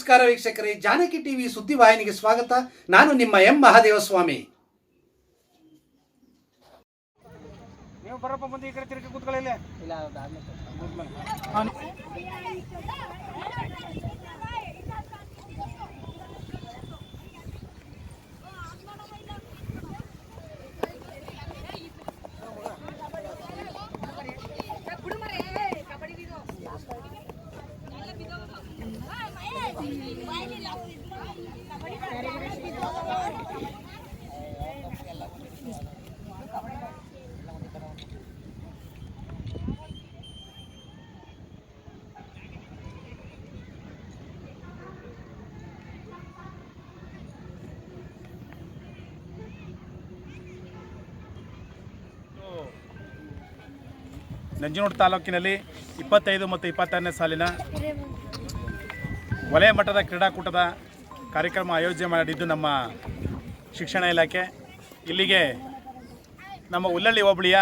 ನಮಸ್ಕಾರ ವೀಕ್ಷಕರೇ ಜಾನಕಿ ಟಿವಿ ಸುದ್ದಿವಾಹಿನಿಗೆ ಸ್ವಾಗತ. ನಾನು ನಿಮ್ಮ ಎಂ ಮಹಾದೇವಸ್ವಾಮಿ. ನೀವು ಬರಪ್ಪ ಮುಂದೆ ಈ ಕಡೆ ತಿರುಗಿ ಕೂತ್ಕೊಳ್ಳಿ ಇಲ್ಲೇ. ನಂಜನಗೂಡು ತಾಲೂಕಿನಲ್ಲಿ ಇಪ್ಪತ್ತೈದು ಮತ್ತು ಇಪ್ಪತ್ತಾರನೇ ಸಾಲಿನ ವಲಯ ಮಟ್ಟದ ಕ್ರೀಡಾಕೂಟದ ಕಾರ್ಯಕ್ರಮ ಆಯೋಜನೆ ಮಾಡಿದ್ದು ನಮ್ಮ ಶಿಕ್ಷಣ ಇಲಾಖೆ. ಇಲ್ಲಿಗೆ ನಮ್ಮ ಉಲ್ಲಳ್ಳಿ ಹೋಬಳಿಯ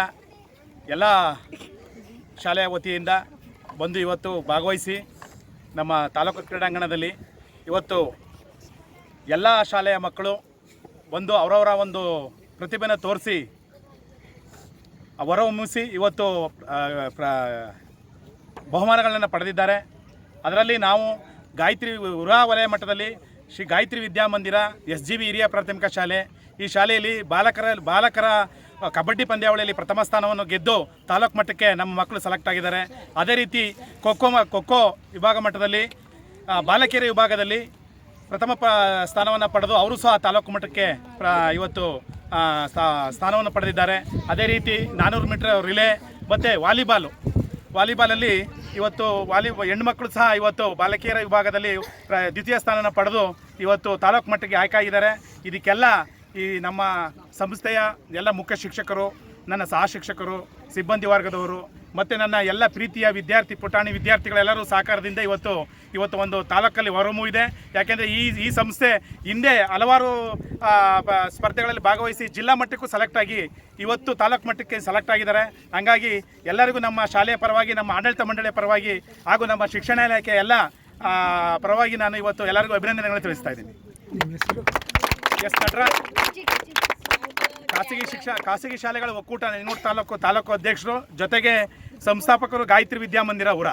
ಎಲ್ಲ ಶಾಲೆಯ ವತಿಯಿಂದ ಬಂದು ಇವತ್ತು ಭಾಗವಹಿಸಿ ನಮ್ಮ ತಾಲೂಕು ಕ್ರೀಡಾಂಗಣದಲ್ಲಿ ಇವತ್ತು ಎಲ್ಲ ಶಾಲೆಯ ಮಕ್ಕಳು ಬಂದು ಅವರವರ ಒಂದು ಪ್ರತಿಭೆನ ತೋರಿಸಿ ಹೊರಹೊಮ್ಮಿಸಿ ಇವತ್ತು ಬಹುಮಾನಗಳನ್ನು ಪಡೆದಿದ್ದಾರೆ. ಅದರಲ್ಲಿ ನಾವು ಗಾಯತ್ರಿ ಉರಾ ವಲಯ ಮಟ್ಟದಲ್ಲಿ Shri Gayatri Vidyamandir S G B ಹಿರಿಯ ಪ್ರಾಥಮಿಕ ಶಾಲೆ, ಈ ಶಾಲೆಯಲ್ಲಿ ಬಾಲಕರ ಬಾಲಕರ ಕಬಡ್ಡಿ ಪಂದ್ಯಾವಳಿಯಲ್ಲಿ ಪ್ರಥಮ ಸ್ಥಾನವನ್ನು ಗೆದ್ದು ತಾಲೂಕು ಮಟ್ಟಕ್ಕೆ ನಮ್ಮ ಮಕ್ಕಳು ಸೆಲೆಕ್ಟ್ ಆಗಿದ್ದಾರೆ. ಅದೇ ರೀತಿ ಖೋಖೋ ಖೋಖೋ ವಿಭಾಗ ಮಟ್ಟದಲ್ಲಿ ಬಾಲಕಿಯರ ವಿಭಾಗದಲ್ಲಿ ಪ್ರಥಮ ಪ, ಸ್ಥಾನವನ್ನು ಪಡೆದು ಅವರು ಸಹ ತಾಲೂಕು ಮಟ್ಟಕ್ಕೆ ಪ್ರ, ಇವತ್ತು ಸ್ಥಾ- ಸ್ಥಾನವನ್ನು ಪಡೆದಿದ್ದಾರೆ. ಅದೇ ರೀತಿ ನಾನ್ನೂರು ಮೀಟರ್ ರಿಲೇ ಮತ್ತು ವಾಲಿಬಾಲು ವಾಲಿಬಾಲಲ್ಲಿ ಇವತ್ತು ವಾಲಿ ಹೆಣ್ಮಕ್ಳು ಸಹ ಇವತ್ತು ಬಾಲಕಿಯರ ವಿಭಾಗದಲ್ಲಿ ದ್ವಿತೀಯ ಸ್ಥಾನನ ಪಡೆದು ಇವತ್ತು ತಾಲೂಕು ಮಟ್ಟಕ್ಕೆ ಆಯ್ಕೆ ಆಗಿದ್ದಾರೆ. ಇದಕ್ಕೆಲ್ಲ ಈ ನಮ್ಮ ಸಂಸ್ಥೆಯ ಎಲ್ಲ ಮುಖ್ಯ ಶಿಕ್ಷಕರು ನನ್ನ ಸಹ ಶಿಕ್ಷಕರು, ಸಿಬ್ಬಂದಿ ವರ್ಗದವರು, ಮತ್ತು ನನ್ನ ಎಲ್ಲ ಪ್ರೀತಿಯ ವಿದ್ಯಾರ್ಥಿ, ಪುಟಾಣಿ ವಿದ್ಯಾರ್ಥಿಗಳೆಲ್ಲರೂ ಸಹಕಾರದಿಂದ ಇವತ್ತು ಇವತ್ತು ಒಂದು ತಾಲೂಕಲ್ಲಿ ಇದೆ. ಯಾಕೆಂದರೆ ಈ ಈ ಸಂಸ್ಥೆ ಹಿಂದೆ ಹಲವಾರು ಸ್ಪರ್ಧೆಗಳಲ್ಲಿ ಭಾಗವಹಿಸಿ ಜಿಲ್ಲಾ ಮಟ್ಟಕ್ಕೂ ಸೆಲೆಕ್ಟ್ ಆಗಿ ಇವತ್ತು ತಾಲೂಕು ಮಟ್ಟಕ್ಕೆ ಸೆಲೆಕ್ಟ್ ಆಗಿದ್ದಾರೆ. ಹಾಗಾಗಿ ಎಲ್ಲರಿಗೂ ನಮ್ಮ ಶಾಲೆಯ ಪರವಾಗಿ, ನಮ್ಮ ಆಡಳಿತ ಮಂಡಳಿಯ ಪರವಾಗಿ ಹಾಗೂ ನಮ್ಮ ಶಿಕ್ಷಣ ಇಲಾಖೆ ಎಲ್ಲ ಪರವಾಗಿ ನಾನು ಇವತ್ತು ಎಲ್ಲರಿಗೂ ಅಭಿನಂದನೆಗಳನ್ನು ತಿಳಿಸ್ತಾ ಇದ್ದೀನಿ. ಎಸ್ ನಟರಾಜ್. ಖಾಸಗಿ ಶಿಕ್ಷಣ ಖಾಸಗಿ ಶಾಲೆಗಳ ಒಕ್ಕೂಟ ನೆನೂರು ತಾಲೂಕು ತಾಲೂಕು ಅಧ್ಯಕ್ಷರು, ಜೊತೆಗೆ ಸಂಸ್ಥಾಪಕರು ಗಾಯತ್ರಿ ವಿದ್ಯಾಮಂದಿರ ಉರ